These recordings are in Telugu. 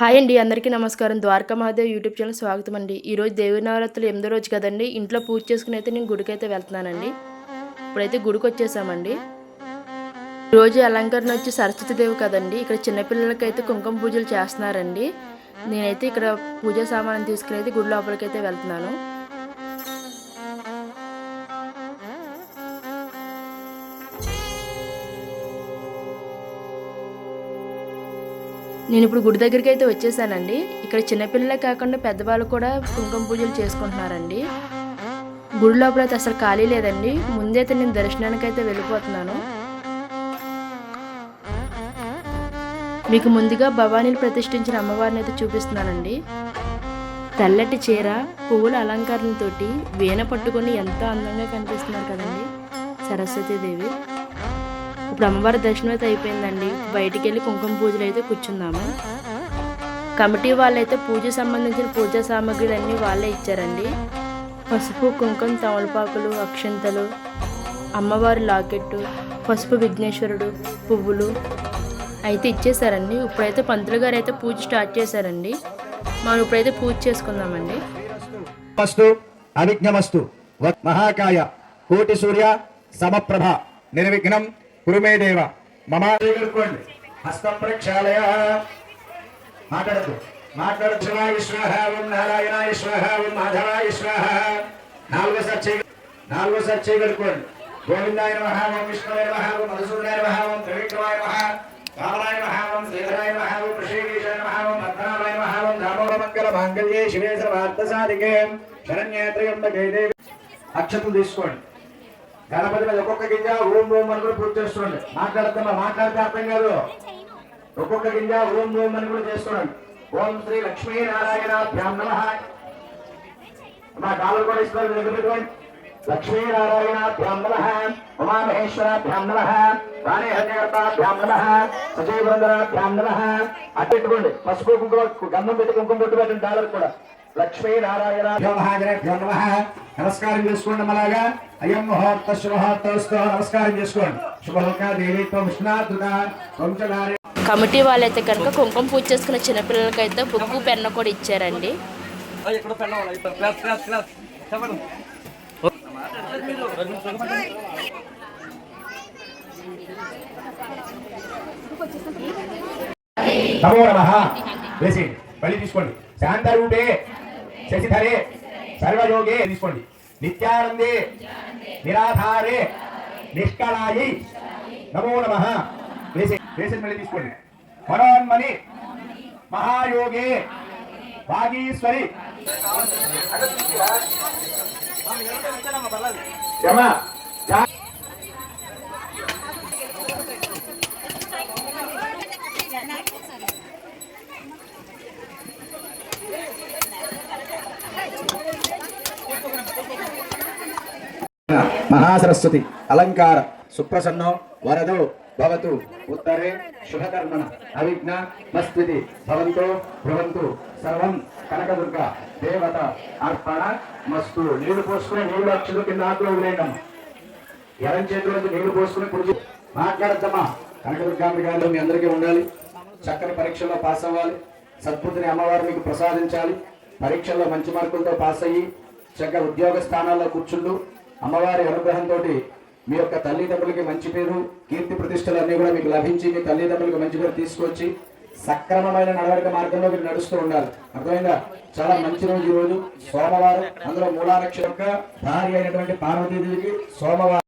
హాయ్ అండి అందరికీ నమస్కారం. ద్వారకా మహాదేవ్ యూట్యూబ్ ఛానల్ స్వాగతం అండి. ఈరోజు దేవి నవరాత్రులు ఎనిమిదో రోజు కదండి. ఇంట్లో పూజ చేసుకుని అయితే నేను గుడికి అయితే వెళ్తున్నానండి. ఇప్పుడైతే గుడికి వచ్చేసామండి. ఈరోజు అలంకరణ వచ్చి సరస్వతి దేవి కదండి. ఇక్కడ చిన్నపిల్లలకి అయితే కుంకుమ పూజలు చేస్తున్నారండి. నేనైతే ఇక్కడ పూజా సామాన్ తీసుకుని అయితే గుడి లోపలికి అయితే వెళ్తున్నాను. నేను ఇప్పుడు గుడి దగ్గరికి అయితే వచ్చేసానండి. ఇక్కడ చిన్నపిల్లలే కాకుండా పెద్దవాళ్ళు కూడా కుంకుమ పూజలు చేసుకుంటున్నారండి. గుడి లోపల అయితే అసలు ఖాళీ లేదండి. ముందైతే నేను దర్శనానికి అయితే వెళ్ళిపోతున్నాను. మీకు ముందుగా భవానీని ప్రతిష్ఠించిన అమ్మవారిని అయితే చూపిస్తున్నానండి. తెల్లటి చీర పువ్వుల అలంకరణతోటి వీణ పట్టుకొని ఎంతో అందంగా కనిపిస్తున్నారు కదండి. సరస్వతీదేవి. ఇప్పుడు అమ్మవారి దర్శనం అయితే అయిపోయిందండి. బయటికి వెళ్ళి కుంకుమ పూజలు అయితే కూర్చుందాము కమిటీ వాళ్ళైతే పూజ సంబంధించిన పూజా సామాగ్రిలు అన్నీ వాళ్ళే ఇచ్చారండి. పసుపు కుంకుమ తమలపాకులు అక్షంతలు అమ్మవారి లాకెట్టు పసుపు విఘ్నేశ్వరుడు పువ్వులు అయితే ఇచ్చేసారండి ఇప్పుడైతే పంతులు గారు అయితే పూజ స్టార్ట్ చేశారండి. మనం ఇప్పుడైతే పూజ చేసుకుందామండి. మస్తు అవిఘ్నమస్తు. మహాకాయ. కోటి సూర్య సమప్రభ. నిర్విఘ్నం. కురుమే దేవ. మమ హస్తం ప్రక్షాళయ. మాట్లాడద్దు మాట్లాడచ్చు విశ్వాహ ఓం నారాయణ స్వాహ ఓం మాధవ స్వాహ నాలుగో సచ్చే నాలుగో సచ్చే ఎగురుకోండి గోవిందాయ నమః ఓం విష్ణువే నమః ఓం మధుసూదనాయ నమః ఓం త్రివిక్రమాయ నమః రామనాయ నమః ఓం శ్రీధరాయ నమః ఓం ఋషికేశాయ నమః ఓం పద్మనాభాయ నమః ఓం దామోదర మంగళ మాంగళ్యే శివే సర్వార్థ సాధికే. శరణ్యే త్రయంబకే అక్షతలు తీసుకోండి. గణపతి మీద ఒక్కొక్క గింజ ఓం ఓం అని కూడా పూజ చేసుకోండి మాట్లాడతామా? మాట్లాడితే అర్థం కాదు. ఒక్కొక్క గింజ ఓం ఓం అని కూడా చేసుకోండి ఓం శ్రీ లక్ష్మీ నారాయణ భ్యాం నమ. మా డాలర్ కూడా ఇస్తున్నారు దగ్గర పెట్టుకోండి. లక్ష్మీ నారాయణ భ్యాం నమ. ఉమామహేశ్వర భ్యాం నమ. రాణి హరికర్త భ్యాం నమ. సజీవ బృందర భ్యాం నమ. అటు పసుపు కుంకుమ గంధం పెట్టి కుంకుమ పెట్టు పెట్టండి డాలర్ కూడా. లక్ష్మీ నారాయణ భ్యో నమ నమస్కారం చేసుకోండి అలాగా అయం ముహూర్త శుభముహూర్తస్తు నమస్కారం చేసుకోండి. శుభలోక దేవి త్వం కమిటీ వాళ్ళైతే కనుక కుంకుమ పూజ చేసుకున్న చిన్నపిల్లలకి అయితే బుక్కు పెన్ను కూడా ఇచ్చారండి. నమో నమ. వేసి మళ్ళీ తీసుకోండి. శాంతరూపే. శశిధరే సర్వయోగే తీసుకోండి. నిత్యానందే నిరాధారే నిష్కళాయి నమో నమ. మళ్ళీ తీసుకోండి. మనోన్మని మహాయోగే భాగీశ్వరి యమ, మహాసరస్వతి అలంకార సుప్రసన్నో వరదో భవతు ఉత్తరే శుభకర్మణ అవిఘ్న మస్తిది భవంతో భ్రవంతు సర్వం కనకదుర్గ దేవత అర్పణ మస్తు నీళ్ళు పోసుకుని నీళ్ళు అక్షులు కింద ఆకులు వదిలేయడం ఎడం చేతిలో నీళ్ళు పోసుకుని కుడి మాట్లాడద్దమ్మా. కనకదుర్గాంబికాలు మీ అందరికీ ఉండాలి. చక్కని పరీక్షల్లో పాస్ అవ్వాలి. సద్బుద్ధిని అమ్మవారు మీకు ప్రసాదించాలి. పరీక్షల్లో మంచి మార్కులతో పాస్ అయ్యి చక్కగా ఉద్యోగ స్థానాల్లో కూర్చుంటూ అమ్మవారి అనుగ్రహంతో మీ యొక్క తల్లిదండ్రులకి మంచి పేరు కీర్తి ప్రతిష్టలు అన్నీ కూడా మీకు లభించి మీ తల్లిదండ్రులకు మంచి పేరు తీసుకొచ్చి సక్రమమైన నడవడిక మార్గంలో మీరు నడుస్తూ ఉండాలి. అర్థమైందా? చాలా మంచి రోజు ఈ రోజు. సోమవారం అందులో మూలానక్ష యొక్క భార్య అయినటువంటి పార్వతీదేవికి సోమవారం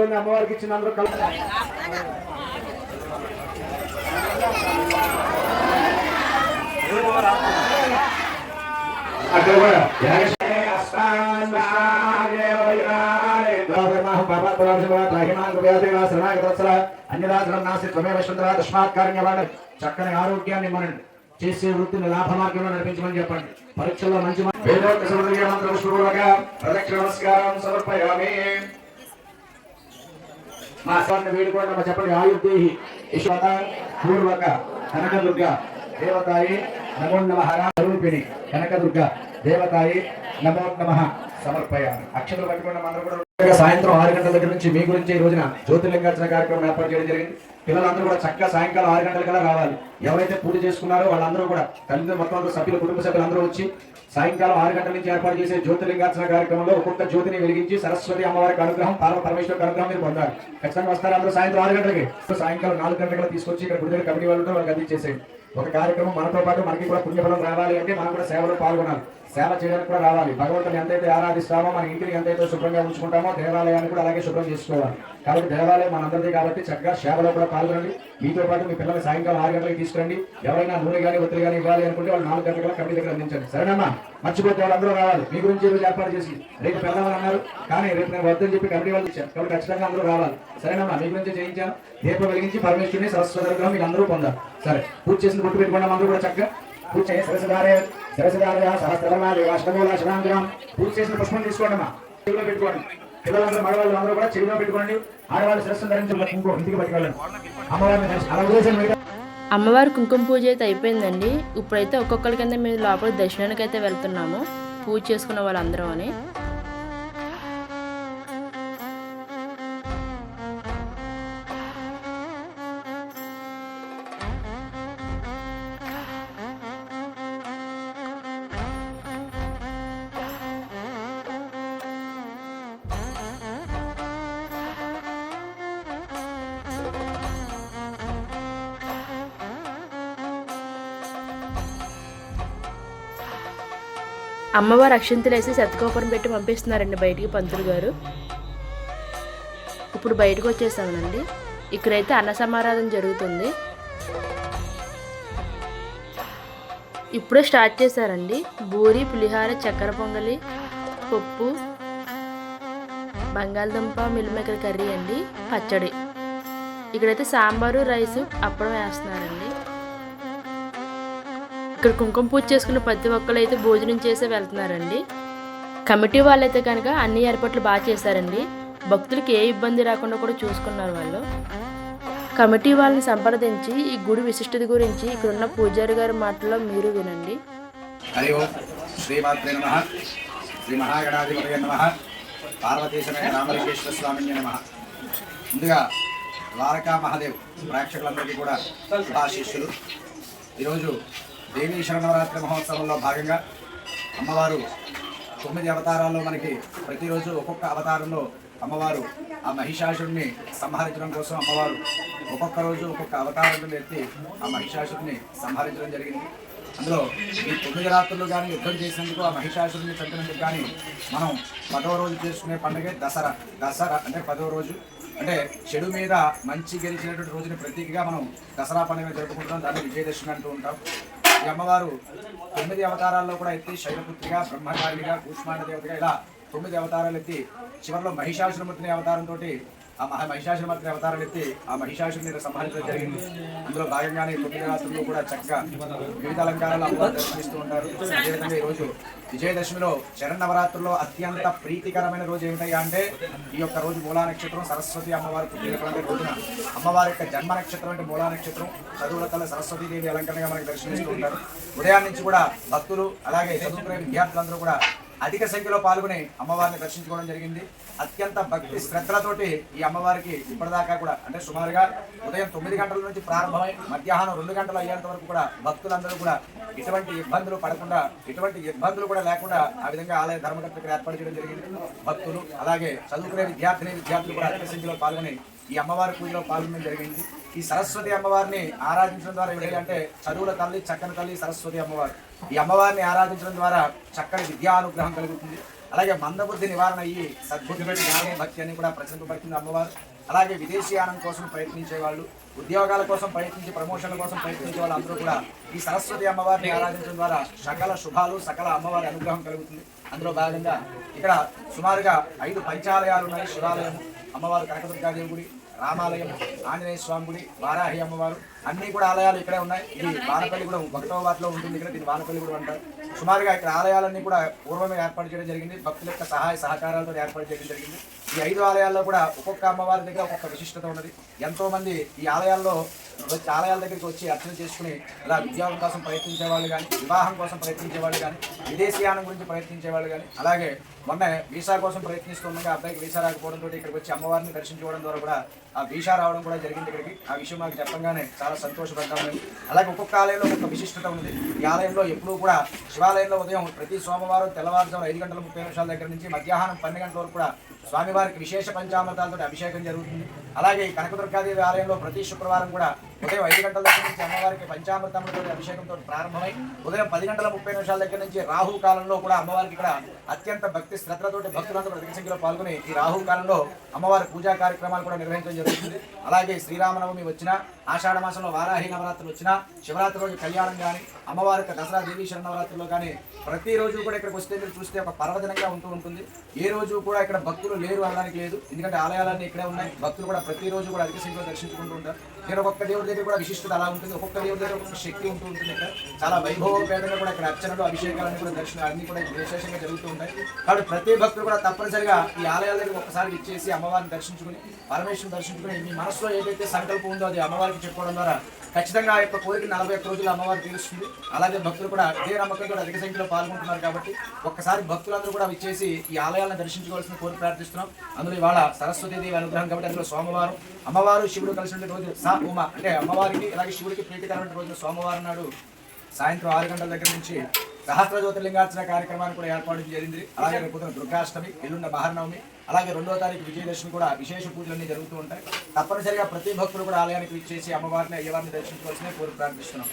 వస్తుంది. అమ్మవారికి ఇచ్చిన అందరూ కలిసి అక్కడ కూడా. చక్కని ఆరోగ్యాన్ని మనం చేసే వృత్తిని లాభ మార్గంలో నడిపించమని చెప్పండి. పరీక్షల్లో మంచి మా- వేదోక్త సమృద్ధిగా మంత్ర పుష్పపూర్వక ప్రదక్షిణ నమస్కారం సమర్పయామి. మా స్వర్ణ వేడుకోండి మా చెప్పండి. ఆయుర్దేహి ఈశ్వత పూర్వక కనకదుర్గ దేవతాయి నమో నమ రూపిణి కనకదుర్గ దేవతాయి నమో నమ సమర్పయామి. అక్షతలు పట్టుకున్న మనం కూడా సాయంత్రం ఆరు గంటల దగ్గర నుంచి మీ గురించి ఈ రోజున జ్యోతిలింగార్చన కార్యక్రమం ఏర్పాటు చేయడం జరిగింది. పిల్లలందరూ కూడా చక్కగా సాయంకాలం ఆరు గంటల కల్లా రావాలి. ఎవరైతే పూజ చేసుకున్నారో వాళ్ళందరూ కూడా తల్లిదండ్రులు మొత్తం అందరూ సభ్యులు కుటుంబ సభ్యులందరూ వచ్చి సాయంకాలం ఆరు గంటల నుంచి ఏర్పాటు చేసే జ్యోతిలింగార్చన కార్యక్రమంలో ఒక్కొక్క జ్యోతిని వెలిగించి సరస్వతి అమ్మవారికి అనుగ్రహం పార్వ పరమేశ్వర అనుగ్రహం మీరు పొందారు ఖచ్చితంగా వస్తారు అందరూ సాయంత్రం ఆరు గంటలకి. సాయంకాలం నాలుగు గంటలకు తీసుకొచ్చి ఇక్కడ గుడి దగ్గర కమిటీ వాళ్ళు ఉంటారు, వాళ్ళకి అందించేసేయండి. ఒక కార్యక్రమం మనతో పాటు మనకి కూడా పుణ్యఫలం రావాలి అంటే మనం కూడా సేవలో పాల్గొనాలి. సేవ చేయడానికి కూడా రావాలి. భగవంతుని ఎంతైతే ఆరాధిస్తామో మన ఇంటిని ఎంతైతే శుభ్రంగా ఉంచుకుంటామో దేవాలయాన్ని కూడా అలాగే శుభ్రం చేసుకోవాలి. కాబట్టి దేవాలయం మనందరిది కాబట్టి చక్కగా సేవలో కూడా పాల్గొనండి. మీతో పాటు మీ పిల్లల్ని సాయంకాలం ఆరు గంటలకు తీసుకురండి. ఎవరైనా నూనె కానీ ఒత్తిడి కానీ ఇవ్వాలి అనుకుంటే వాళ్ళు నాలుగు గంటల కమిటీ దగ్గర అందించండి. సరేనమ్మా? మర్చిపోతే వాళ్ళందరూ రావాలి. మీ గురించి ఈరోజు ఏర్పాటు చేసి రేపు పిల్లవాళ్ళు అన్నారు. కానీ రేపు నేను వద్దని చెప్పి కమిటీ వాళ్ళు ఇచ్చాను కాబట్టి ఖచ్చితంగా అందరూ రావాలి. సరేనమ్మా? మీ గురించి చేయించాను. దీపం వెలిగించి పరమేశ్వరిని సరస్వతి మీకు అందరూ పొందాలి. సరే పూజ చేసిన గుర్తు పెట్టుకోండి అందరూ కూడా చక్కగా. పూజ సరసదారే సరస్వదారే సరస్వదారయ సహస్రనాది అష్టమూల శివాంగం పూజ చేసిన పుష్పం తీసుకోండి అమ్మా పెట్టుకోండి. పిల్లలందరూ మగవాళ్ళు అందరూ కూడా చెవిలో పెట్టుకోండి. ఆడవాళ్ళు శిరస్సు ధరించి ఇంకో ఇంటికి పట్టుకెళ్ళండి అమ్మవారిని అలా వదిలేసాను అమ్మవారి కుంకుమ పూజ అయితే అయిపోయిందండి. ఇప్పుడైతే ఒక్కొక్కరి కింద మేము లోపల దర్శనానికి అయితే వెళ్తున్నాము. పూజ చేసుకున్న వాళ్ళందరూ అని. అమ్మవారు అక్షంతలు వేసి శతకోపరం పెట్టి పంపిస్తున్నారండి బయటికి పంతులు గారు. ఇప్పుడు బయటకు వచ్చేసామనండి ఇక్కడైతే అన్న సమారాధన జరుగుతుంది. ఇప్పుడే స్టార్ట్ చేశారండి. బూరి పులిహార చక్కెర పొంగలి పప్పు బంగాళదుంప మిల్లిమేకర కర్రీ అండి పచ్చడి. ఇక్కడైతే సాంబారు రైసు అప్పడం వేస్తున్నారండి. ఇక్కడ కుంకుమ పూజ చేసుకున్న ప్రతి ఒక్కరు అయితే భోజనం చేసే వెళ్తున్నారండి. కమిటీ వాళ్ళైతే కనుక అన్ని ఏర్పాట్లు బాగా చేశారండి. భక్తులకి ఏ ఇబ్బంది రాకుండా కూడా చూసుకున్నారు వాళ్ళు. కమిటీ వాళ్ళని సంప్రదించి ఈ గుడి విశిష్టత గురించి ఇక్కడ ఉన్న పూజారి గారి మాటల్లో మీరు వినండి. హరి ఓం శ్రీమాత్రే నమ. శ్రీ మహాగణాధిపతయ నమ. పార్వతీశమైన రామలింగేశ్వర నమ. ముందుగా ద్వారకా మహాదేవ్ ప్రేక్షకులందరికీ కూడా శుభాశిష్యులు ఈరోజు దేవీ శరణవరాత్రి మహోత్సవంలో భాగంగా అమ్మవారు తొమ్మిది అవతారాల్లో మనకి ప్రతిరోజు ఒక్కొక్క అవతారంలో అమ్మవారు ఆ మహిషాసుడిని సంహరించడం కోసం అమ్మవారు ఒక్కొక్క రోజు ఒక్కొక్క అవతారంలో ఎత్తి ఆ మహిషాసుడిని సంహరించడం జరిగింది. అందులో ఈ తొమ్మిది రాత్రులు కానీ యుద్ధం చేసినందుకు ఆ మహిషాసురుని చంపినందుకు కానీ మనం పదవ రోజు చేసుకునే పండుగ దసరా. దసరా అంటే పదవ రోజు. అంటే చెడు మీద మంచి గెలిచినటువంటి రోజుని ప్రతీకగా మనం దసరా పండుగ జరుపుకుంటాం దాన్ని విజయదశమి అంటూ ఉంటాం. అమ్మవారు తొమ్మిది అవతారాల్లో కూడా ఎత్తి శైలపుత్రిగా బ్రహ్మచారిగా కూష్మాండ దేవతగా ఇలా తొమ్మిది అవతారాలు ఎత్తి చివరిలో మహిషాసురమూర్తిని అవతారంతో ఆ మహా మహిషాసురమూర్తిని అవతారం ఎత్తి ఆ మహిషాసురుని సంహరించడం జరిగింది. అందులో భాగంగానే ఈ తొమ్మిది రాత్రులు కూడా చక్కగా వివిధ అలంకారాలు అమ్మవారు దర్శనిస్తూ ఉంటారు. అదేవిధంగా ఈరోజు రోజు విజయదశమిలో శరణవరాత్రుల్లో అత్యంత ప్రీతికరమైన రోజు ఏమిటయ్యా అంటే ఈ యొక్క రోజు మూలా నక్షత్రం సరస్వతి అమ్మవారు పుట్టినటువంటి రోజున. అమ్మవారి యొక్క జన్మ నక్షత్రం అంటే మూలా నక్షత్రం. చదువుల తల సరస్వతీదేవి అలంకరణగా మనకు దర్శనిస్తూ ఉంటారు. ఉదయం నుంచి కూడా భక్తులు అలాగే చదువుకునే విద్యార్థులందరూ కూడా అధిక సంఖ్యలో పాల్గొని అమ్మవారిని దర్శించుకోవడం జరిగింది. అత్యంత భక్తి శ్రద్ధలతోటి ఈ అమ్మవారికి ఇప్పటిదాకా కూడా అంటే సుమారుగా ఉదయం తొమ్మిది గంటల నుంచి ప్రారంభమై మధ్యాహ్నం రెండు గంటలు అయ్యేంత వరకు కూడా భక్తులందరూ కూడా ఎటువంటి ఇబ్బందులు పడకుండా ఎటువంటి ఇబ్బందులు కూడా లేకుండా ఆ విధంగా ఆలయ ధర్మకర్త ఇక్కడ ఏర్పాటు చేయడం జరిగింది. భక్తులు అలాగే చదువుకునే విద్యార్థిని విద్యార్థులు కూడా అధిక సంఖ్యలో పాల్గొని ఈ అమ్మవారి పూజలో పాల్గొనడం జరిగింది. ఈ సరస్వతి అమ్మవారిని ఆరాధించడం ద్వారా ఏంటంటే చదువుల తల్లి చక్కని తల్లి సరస్వతి అమ్మవారు. ఈ అమ్మవారిని ఆరాధించడం ద్వారా చక్కని విద్యానుగ్రహం కలుగుతుంది. అలాగే మందబుద్ధి నివారణ అయ్యి సద్బుద్ధి జ్ఞానం భక్తి అని కూడా ప్రసిద్ధపడుతుంది అమ్మవారు. అలాగే విదేశీయానం కోసం ప్రయత్నించే వాళ్ళు ఉద్యోగాల కోసం ప్రయత్నించి ప్రమోషన్ల కోసం ప్రయత్నించే వాళ్ళు అందరూ కూడా ఈ సరస్వతి అమ్మవారిని ఆరాధించడం ద్వారా సకల శుభాలు సకల అమ్మవారి అనుగ్రహం కలుగుతుంది. అందులో భాగంగా ఇక్కడ సుమారుగా ఐదు పంచాలయాలు ఉన్నాయి. శివాలయం అమ్మవారు కనకదుర్గాదేవి గుడి రామాలయం ఆంజనేయ స్వామి గుడి వారాహి అమ్మవారు అన్ని కూడా ఆలయాలు ఇక్కడే ఉన్నాయి. ఇది వానపల్లి కూడా భక్తవాటిలో ఉంటుంది ఇక్కడ దీన్ని వానపల్లి కూడా అంటారు. సుమారుగా ఇక్కడ ఆలయాలన్నీ కూడా పూర్వమే ఏర్పాటు చేయడం జరిగింది. భక్తుల యొక్క సహాయ సహకారాలతో ఏర్పాటు చేయడం జరిగింది. ఈ ఐదు ఆలయాల్లో కూడా ఒక్కొక్క అమ్మవారి దగ్గర ఒక్కొక్క విశిష్టత ఉన్నది. ఎంతోమంది ఈ ఆలయాల్లో వచ్చి ఆలయాల దగ్గరికి వచ్చి అర్చన చేసుకుని ఇలా ఉద్యోగం కోసం ప్రయత్నించే వాళ్ళు కానీ వివాహం కోసం ప్రయత్నించే వాళ్ళు కానీ విదేశీయానం గురించి ప్రయత్నించే వాళ్ళు కానీ అలాగే మొన్న వీసా కోసం ప్రయత్నిస్తుండగా అబ్బాయికి వీసా రాకపోవడంతో ఇక్కడికి వచ్చి అమ్మవారిని దర్శించుకోవడం ద్వారా కూడా ఆ వీసా రావడం కూడా జరిగింది ఇక్కడికి. ఆ విషయం మాకు చెప్పగానే చాలా సంతోషపడ్డాను అలాగే ఒక్కొక్క ఆలయంలో ఒక్కొక్క విశిష్టత ఉంది ఈ ఆలయంలో ఎప్పుడూ కూడా శివాలయంలో ఉదయం ప్రతి సోమవారం తెల్లవారుజాము ఐదు గంటల ముప్పై నిమిషాల దగ్గర నుంచి మధ్యాహ్నం పన్నెండు గంటల వరకు కూడా స్వామివారికి విశేష పంచామృతాలతో అభిషేకం జరుగుతుంది. అలాగే ఈ కనకదుర్గాదేవి ఆలయంలో ప్రతి శుక్రవారం కూడా ఉదయం ఐదు గంటల దగ్గర నుంచి అమ్మవారికి పంచామృతములతో అభిషేకంతో ప్రారంభమై ఉదయం పది గంటల ముప్పై నిమిషాల దగ్గర నుంచి రాహు కాలంలో కూడా అమ్మవారికి ఇక్కడ అత్యంత భక్తి శ్రద్ధలతోటి భక్తులందరూ అధిక సంఖ్యలో పాల్గొని ఈ రాహు కాలంలో అమ్మవారి పూజా కార్యక్రమాలు కూడా నిర్వహించడం జరుగుతుంది. అలాగే శ్రీరామనవమి వచ్చినా ఆషాఢ మాసంలో వారాహి నవరాత్రులు వచ్చినా శివరాత్రి రోజు కళ్యాణం కానీ అమ్మవారి దసరా దేవీ నవరాత్రిలో కానీ ప్రతిరోజు కూడా ఇక్కడికి వస్తే మీరు చూస్తే ఒక పర్వదినంగా ఉంటూ ఉంటుంది. ఏ రోజు కూడా ఇక్కడ భక్తులు లేరు అనడానికి లేదు. ఎందుకంటే ఆలయాలన్నీ ఇక్కడే ఉన్నాయి. భక్తులు కూడా ప్రతిరోజు కూడా అధిక సంఖ్యలో దర్శించుకుంటూ ఉంటారు. నేను ఒక్కొక్క దేవుడి దగ్గర కూడా విశిష్టత అలా ఉంటుంది. ఒక్కొక్క దేవుడి దగ్గర ఒక్కొక్క శక్తి ఉంటూ ఉంటుంది ఇక్కడ. చాలా వైభవపేతంగా కూడా ఇక్కడ అర్చనలు అభిషేకాలన్నీ కూడా దర్శనం అన్ని కూడా విశేషంగా జరుగుతూ ఉంటాయి. కాబట్టి ప్రతి భక్తులు కూడా తప్పనిసరిగా ఈ ఆలయాల దగ్గర ఒక్కసారి ఇచ్చేసి అమ్మవారిని దర్శించుకుని పరమేశ్వరం దర్శించుకుని మీ మనసులో ఏదైతే సంకల్పం ఉందో అది అమ్మవారికి చెప్పుకోవడం ద్వారా ఖచ్చితంగా ఆ యొక్క కోరిక నలభై ఒక్క రోజులు అమ్మవారు తీరుస్తుంది. అలాగే భక్తులు కూడా ఇదే నమ్మకంతో అధిక సంఖ్యలో పాల్గొంటున్నారు కాబట్టి ఒక్కసారి భక్తులందరూ కూడా విచ్చేసి ఈ ఆలయాలను దర్శించుకోవాల్సిన కోరిక ప్రార్థిస్తున్నాం. అందులో ఇవాళ సరస్వతీదేవి అనుగ్రహం కాబట్టి అందులో సోమవారం అమ్మవారు శివుడు కలిసిన రోజు సా ఉమ అంటే అమ్మవారికి అలాగే శివుడికి ప్రీతికరమైన రోజు సోమవారం నాడు సాయంత్రం ఆరు గంటల దగ్గర నుంచి సహస్ర జ్యోతిర్లింగార్చన కార్యక్రమాన్ని కూడా ఏర్పాటు జరిగింది. అలాగే రేపు దుర్గాష్టమి ఎల్లుండ మహానవమి అలాగే రెండో తారీఖు విజయదశమి కూడా విశేష పూజలన్నీ జరుగుతూ ఉంటాయి. తప్పనిసరిగా ప్రతి భక్తులు కూడా ఆలయానికి విచ్చేసి అమ్మవారిని అయ్యవారిని దర్శించుకోవాల్సిన కోరి ప్రార్థిస్తున్నాం.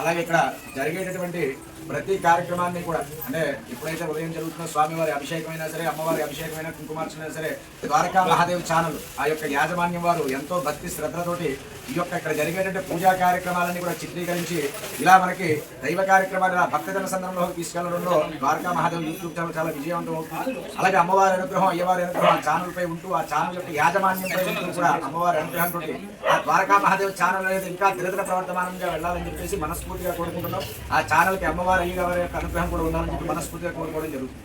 అలాగే ఇక్కడ జరిగేటటువంటి ప్రతి కార్యక్రమాన్ని కూడా అంటే ఎప్పుడైతే ఉదయం జరుగుతున్న స్వామివారి అభిషేకమైనా సరే అమ్మవారి అభిషేకమైన కుంకుమార్చన సరే ద్వారకా మహాదేవ్ ఛానల్ ఆ యొక్క యాజమాన్యం వారు ఎంతో భక్తి శ్రద్ధలతోటి ఈ యొక్క ఇక్కడ జరిగేటువంటి పూజా కార్యక్రమాలన్నీ కూడా చిత్రీకరించి ఇలా మనకి దైవ కార్యక్రమాలు ఇలా భక్తజన సందర్భంలోకి తీసుకెళ్ళడంలో ద్వారకా మహాదేవ్ యూట్యూబ్ ఛానల్ చాలా విజయవంతం అవుతుంది. అలాగే అమ్మవారి అనుగ్రహం అయ్యవారి అనుగ్రహం ఆ ఛానల్ పై ఉంటూ ఆ ఛానల్ యొక్క యాజమాన్యంపై ఉంటూ కూడా అమ్మవారి అనుగ్రహంతో ఆ ద్వారకా మహాదేవ్ ఛానల్ అనేది ఇంకా దిరదిన ప్రవర్తమానంగా వెళ్ళాలని చెప్పేసి మనస్ఫూర్తిగా కోరుకుంటున్నాం. ఆ ఛానల్కి అమ్మవారి అయ్యవారి యొక్క అనుగ్రహం కూడా ఉండాలని చెప్పి మనస్ఫూర్తిగా కోరుకోవడం జరుగుతుంది.